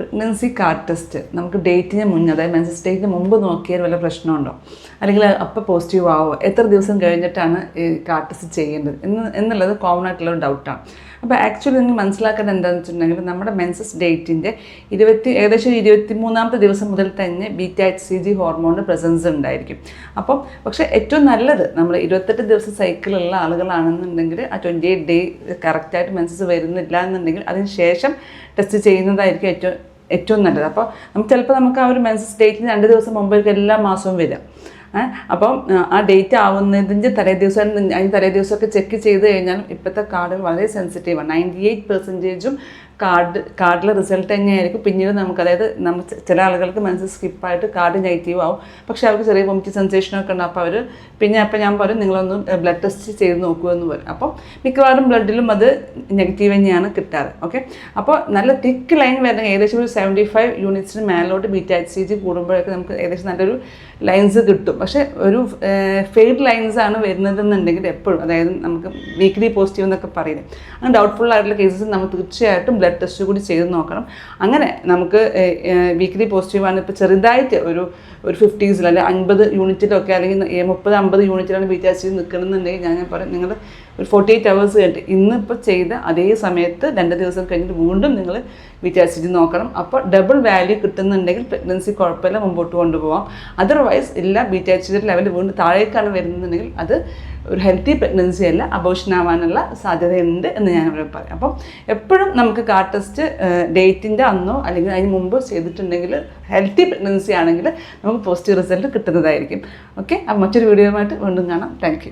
Pregnancy card test നമുക്ക് ഡേറ്റിന് മുന്നേ അതായത് മെൻസസ് ഡേറ്റിന് മുമ്പ് നോക്കിയാൽ വല്ല പ്രശ്നമുണ്ടോ? അല്ലെങ്കിൽ അപ്പോൾ പോസിറ്റീവ് ആവുമോ എത്ര ദിവസം കഴിഞ്ഞിട്ടാണ് ഈ കാർഡ് ടെസ്റ്റ് ചെയ്യേണ്ടത്? എന്ന് എന്നുള്ളത് കോമൺ ആയിട്ടുള്ള ഒരു ഡൗട്ടാണ് അപ്പോൾ ആക്ച്വലി നിങ്ങൾ മനസ്സിലാക്കേണ്ടത് എന്താണെന്ന് വെച്ചിട്ടുണ്ടെങ്കിൽ നമ്മുടെ മെൻസസ് ഡേറ്റിന്റെ ഇരുപത്തി ഏകദേശം ഇരുപത്തി മൂന്നാമത്തെ ദിവസം മുതൽ തന്നെ ബീറ്റ എച്ച് സി ജി ഹോർമോണിന്റെ പ്രസൻസ് ഉണ്ടായിരിക്കും. അപ്പം പക്ഷേ ഏറ്റവും നല്ലത് നമ്മൾ ഇരുപത്തെട്ട് ദിവസം സൈക്കിളുള്ള ആളുകളാണെന്നുണ്ടെങ്കിൽ ആ ട്വന്റി എയ്റ്റ് ഡേ കറക്റ്റായിട്ട് മെൻസസ് വരുന്നില്ല എന്നുണ്ടെങ്കിൽ അതിന് ശേഷം ടെസ്റ്റ് ചെയ്യുന്നതായിരിക്കും ഏറ്റവും ഏറ്റവും നല്ലത്. അപ്പോൾ നമുക്ക് ചിലപ്പോൾ നമുക്ക് ആ ഒരു മെൻസസ് ഡേറ്റിന് രണ്ട് ദിവസം മുമ്പായിരിക്കും എല്ലാ മാസവും വരാം അപ്പം ആ, ആ ഡേറ്റ് ആവുന്നതിന്റെ തലേ ദിവസം അതിന് തലേ ദിവസമൊക്കെ ചെക്ക് ചെയ്ത് കഴിഞ്ഞാൽ ഇപ്പോഴത്തെ കാർഡുകൾ വളരെ സെൻസിറ്റീവാണ് നയന്റി എയ്റ്റ് പെർസെന്റേജും കാർഡ് കാർഡിലെ റിസൾട്ട് തന്നെയായിരിക്കും. പിന്നീട് നമുക്ക് അതായത് നമ്മൾ ചില ആളുകൾക്ക് മനസ്സിൽ സ്കിപ്പായിട്ട് കാർഡ് നെഗറ്റീവ് ആവും. പക്ഷേ അവർക്ക് ചെറിയ വൊമിറ്റ് സെൻസേഷനൊക്കെ ഉണ്ട്. അപ്പോൾ അവർ പിന്നെ അപ്പോൾ ഞാൻ പറയും നിങ്ങളൊന്ന് ബ്ലഡ് ടെസ്റ്റ് ചെയ്ത് നോക്കൂ എന്ന് പറയും. അപ്പോൾ മിക്കവാറും ബ്ലഡിലും അത് നെഗറ്റീവ് തന്നെയാണ് കിട്ടാറ്. ഓക്കെ? അപ്പോൾ നല്ല തിക്ക് ലൈൻ വരുന്ന ഏകദേശം ഒരു സെവന്റി ഫൈവ് യൂണിറ്റ്സിന് മേലോട്ട് ബീറ്റ എച്ച് സി ജി കൂടുമ്പോഴൊക്കെ നമുക്ക് ഏകദേശം നല്ലൊരു ലൈൻസ് കിട്ടും. പക്ഷേ ഒരു ഫെയ്ഡ് ലൈൻസ് ആണ് വരുന്നതെന്നുണ്ടെങ്കിൽ എപ്പോഴും അതായത് നമുക്ക് വീക്ക്ലി പോസിറ്റീവ് എന്നൊക്കെ പറയുന്നത്. അങ്ങനെ ഡൗട്ട്ഫുൾ ആയിട്ടുള്ള കേസസ് നമ്മൾ തീർച്ചയായിട്ടും ബ്ലഡ് ടെസ്റ്റ് കൂടി ചെയ്ത് നോക്കണം. അങ്ങനെ നമുക്ക് വീക്ക്ലി ആണ് ഇപ്പോൾ ചെറുതായിട്ട് ഒരു ഒരു ഫിഫ്റ്റീസിൽ അല്ലെങ്കിൽ അൻപത് യൂണിറ്റിലൊക്കെ അല്ലെങ്കിൽ മുപ്പത് അമ്പത് യൂണിറ്റിലാണ് ബി ടി ആർ സി നിൽക്കണമെന്നുണ്ടെങ്കിൽ ഞാൻ പറയും. നിങ്ങൾ ഒരു ഫോർട്ടി എയ്റ്റ് അവേഴ്സ് കഴിഞ്ഞിട്ട് ഇന്നിപ്പോൾ ചെയ്ത അതേ സമയത്ത് രണ്ട് ദിവസം കഴിഞ്ഞിട്ട് വീണ്ടും നിങ്ങൾ വിചാരിച്ചിട്ട് നോക്കണം. അപ്പോൾ ഡബിൾ വാല്യൂ കിട്ടുന്നുണ്ടെങ്കിൽ പ്രഗ്നൻസി കുഴപ്പമില്ല മുമ്പോട്ട് കൊണ്ടുപോകാം അതർവൈസ് എല്ലാ ബീറ്റാ സി ജി ലെവൽ വീണ്ടും താഴേക്കാണ് വരുന്നുണ്ടെങ്കിൽ അത് ഒരു ഹെൽത്തി പ്രഗ്നൻസി അല്ല അബോഷൻ ആവാനുള്ള സാധ്യതയുണ്ട് എന്ന് ഞാൻ ഇവിടെ പറയാം. അപ്പം എപ്പോഴും നമുക്ക് കാർ ടെസ്റ്റ് ഡേറ്റിന്റെ അന്നോ അല്ലെങ്കിൽ അതിന് മുമ്പ് ചെയ്തിട്ടുണ്ടെങ്കിൽ ഹെൽത്തി പ്രഗ്നൻസി ആണെങ്കിൽ നമുക്ക് പോസിറ്റീവ് റിസൾട്ട് കിട്ടുന്നതായിരിക്കും. ഓക്കെ അപ്പം മറ്റൊരു വീഡിയോയുമായിട്ട് വീണ്ടും കാണാം. താങ്ക്